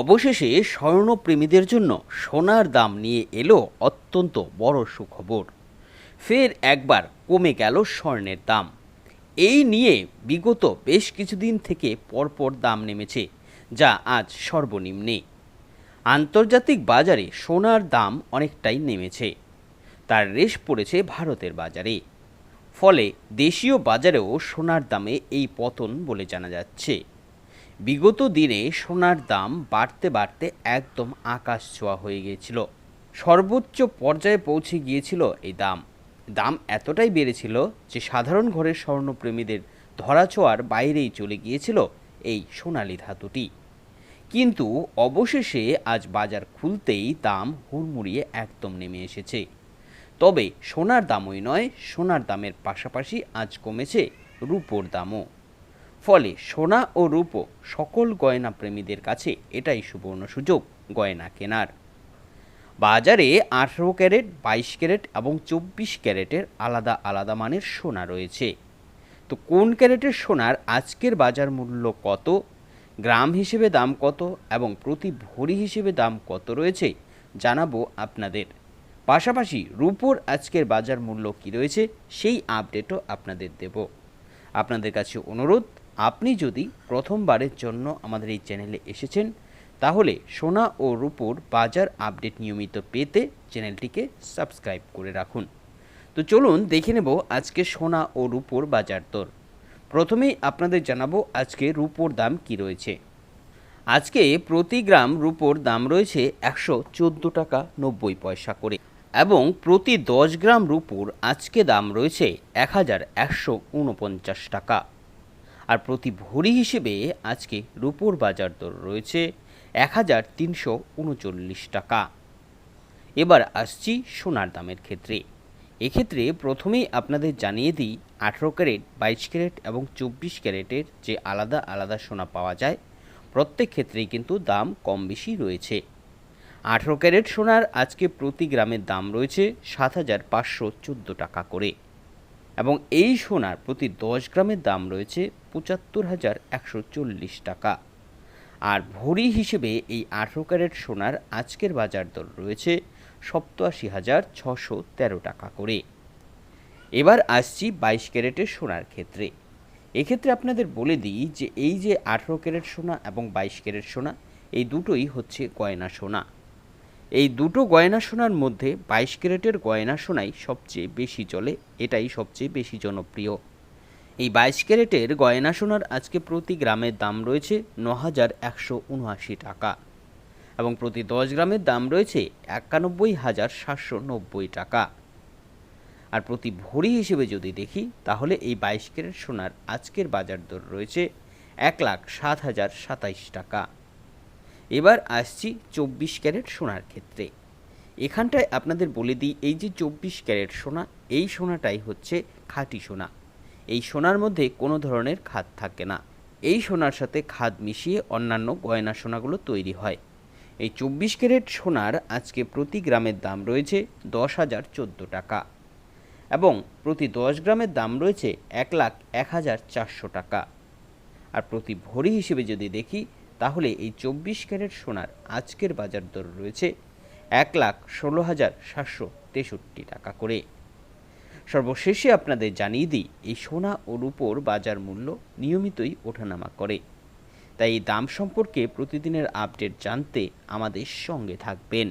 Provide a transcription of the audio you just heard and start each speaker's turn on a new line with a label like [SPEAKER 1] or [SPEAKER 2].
[SPEAKER 1] অবশেষে স্বর্ণপ্রেমীদের জন্য সোনার দাম নিয়ে এলো অত্যন্ত বড় সুখবর। ফের একবার কমে গেল স্বর্ণের দাম। এই নিয়ে বিগত বেশ কিছুদিন থেকে পরপর দাম নেমেছে, যা আজ সর্বনিম্নে। আন্তর্জাতিক বাজারে সোনার দাম অনেকটাই নেমেছে। তার রেশ পড়েছে ভারতের বাজারে। ফলে দেশীয় বাজারেও সোনার দামে এই পতন বলে জানা যাচ্ছে। বিগত দিনে সোনার দাম বাড়তে বাড়তে একদম আকাশ ছোঁয়া হয়ে গিয়েছিল। সর্বোচ্চ পর্যায়ে পৌঁছে গিয়েছিল এই দাম। দাম এতটাই বেড়েছিল যে সাধারণ ঘরের স্বর্ণপ্রেমীদের ধরাছোঁয়ার বাইরেই চলে গিয়েছিল এই সোনালি ধাতুটি। কিন্তু অবশেষে আজ বাজার খুলতেই দাম হুড়মুড়িয়ে একদম নেমে এসেছে। তবে সোনার দামই নয়, সোনার দামের পাশাপাশি আজ কমেছে রূপোর দামও। ফলে সোনা ও রূপো সকল গয়না প্রেমীদের কাছে এটাই সুবর্ণ সুযোগ, গয়না কেনার। বাজারে আঠেরো ক্যারেট, বাইশ ক্যারেট এবং চব্বিশ ক্যারেটের আলাদা আলাদা মানের সোনা রয়েছে। তো কোন ক্যারেটের সোনার আজকের বাজার মূল্য কত? গ্রাম হিসেবে দাম কত এবং প্রতি ভরি হিসেবে দাম কত রয়েছে? জানাব আপনাদের। পাশাপাশি রূপোর আজকের বাজার মূল্য কী রয়েছে? সেই আপডেটও আপনাদের দেব। আপনাদের কাছে অনুরোধ আপনি যদি প্রথমবারের জন্য আমাদের এই চ্যানেলে এসেছেন, তাহলে সোনা ও রূপোর বাজার আপডেট নিয়মিত পেতে চ্যানেলটিকে সাবস্ক্রাইব করে রাখুন। তো চলুন দেখে নেব আজকে সোনা ও রূপোর বাজার দর। প্রথমেই আপনাদের জানাব আজকে রূপোর দাম কি রয়েছে। আজকে প্রতি গ্রাম রূপোর দাম রয়েছে একশো চোদ্দ টাকা নব্বই পয়সা করে এবং প্রতি দশ গ্রাম রূপোর আজকে দাম রয়েছে এক হাজার একশো উনপঞ্চাশ টাকা। আর প্রতি ভরি হিসেবে আজকে রূপোর বাজার দর রয়েছে এক হাজার তিনশো উনচল্লিশ টাকা। এবার আসছি সোনার দামের ক্ষেত্রে। এক্ষেত্রে প্রথমেই আপনাদের জানিয়ে দিই, আঠেরো ক্যারেট, বাইশ ক্যারেট এবং চব্বিশ ক্যারেটের যে আলাদা আলাদা সোনা পাওয়া যায়, প্রত্যেক ক্ষেত্রেই কিন্তু দাম কম বেশি রয়েছে। আঠেরো ক্যারেট সোনার আজকে প্রতি গ্রামের দাম রয়েছে সাত হাজার পাঁচশো চোদ্দ টাকা করে। এবং এই সোনার প্রতি দশ গ্রামের দাম রয়েছে পঁচাত্তর হাজার একশো চল্লিশ টাকা। আর ভরি হিসেবে এই আঠেরো ক্যারেট সোনার আজকের বাজার দর রয়েছে সপ্তাশি হাজার ছশো তেরো টাকা করে। এবার আসছি বাইশ ক্যারেটের সোনার ক্ষেত্রে। এক্ষেত্রে আপনাদের বলে দিই যে এই যে আঠেরো ক্যারেট সোনা এবং বাইশ ক্যারেট সোনা, এই দুটোই হচ্ছে গয়না সোনা। এই দুটো গয়না সোনার মধ্যে বাইশ ক্যারেটের গয়না সোনাই সবচেয়ে বেশি চলে, এটাই সবচেয়ে বেশি জনপ্রিয়। এই বাইশ ক্যারেটের গয়না সোনার আজকে প্রতি গ্রামের দাম রয়েছে ন হাজার একশো উনআশি টাকা এবং প্রতি দশ গ্রামের দাম রয়েছে একানব্বই হাজার সাতশো নব্বই টাকা। আর প্রতি ভরি হিসেবে যদি দেখি, তাহলে এই বাইশ ক্যারেট সোনার আজকের বাজার দর রয়েছে এক লাখ সাত হাজার সাতাইশ টাকা। এবার আসছি চব্বিশ ক্যারেট সোনার ক্ষেত্রে। এখানটায় আপনাদের বলে দিই, এই যে চব্বিশ ক্যারেট সোনা, এই সোনাটাই হচ্ছে খাঁটি সোনা। এই সোনার মধ্যে কোনো ধরনের খাদ থাকে না। এই সোনার সাথে খাদ মিশিয়ে অন্যান্য গয়না সোনাগুলো তৈরি হয়। এই চব্বিশ ক্যারেট সোনার আজকে প্রতি গ্রামের দাম রয়েছে দশ হাজার চোদ্দ টাকা এবং প্রতি দশ গ্রামের দাম রয়েছে এক লাখ এক হাজার চারশো টাকা। আর প্রতি ভরি হিসেবে যদি দেখি তাহলে এই চব্বিশ ক্যারেট সোনার আজকের বাজার দর রয়েছে এক লাখ ষোলো হাজার সাতশো তেষট্টি টাকা করে। সর্বশেষে আপনাদের জানিয়ে দিই, এই সোনা ও রূপোর বাজার মূল্য নিয়মিতই ওঠানামা করে। তাই এই দাম সম্পর্কে প্রতিদিনের আপডেট জানতে আমাদের সঙ্গে থাকবেন।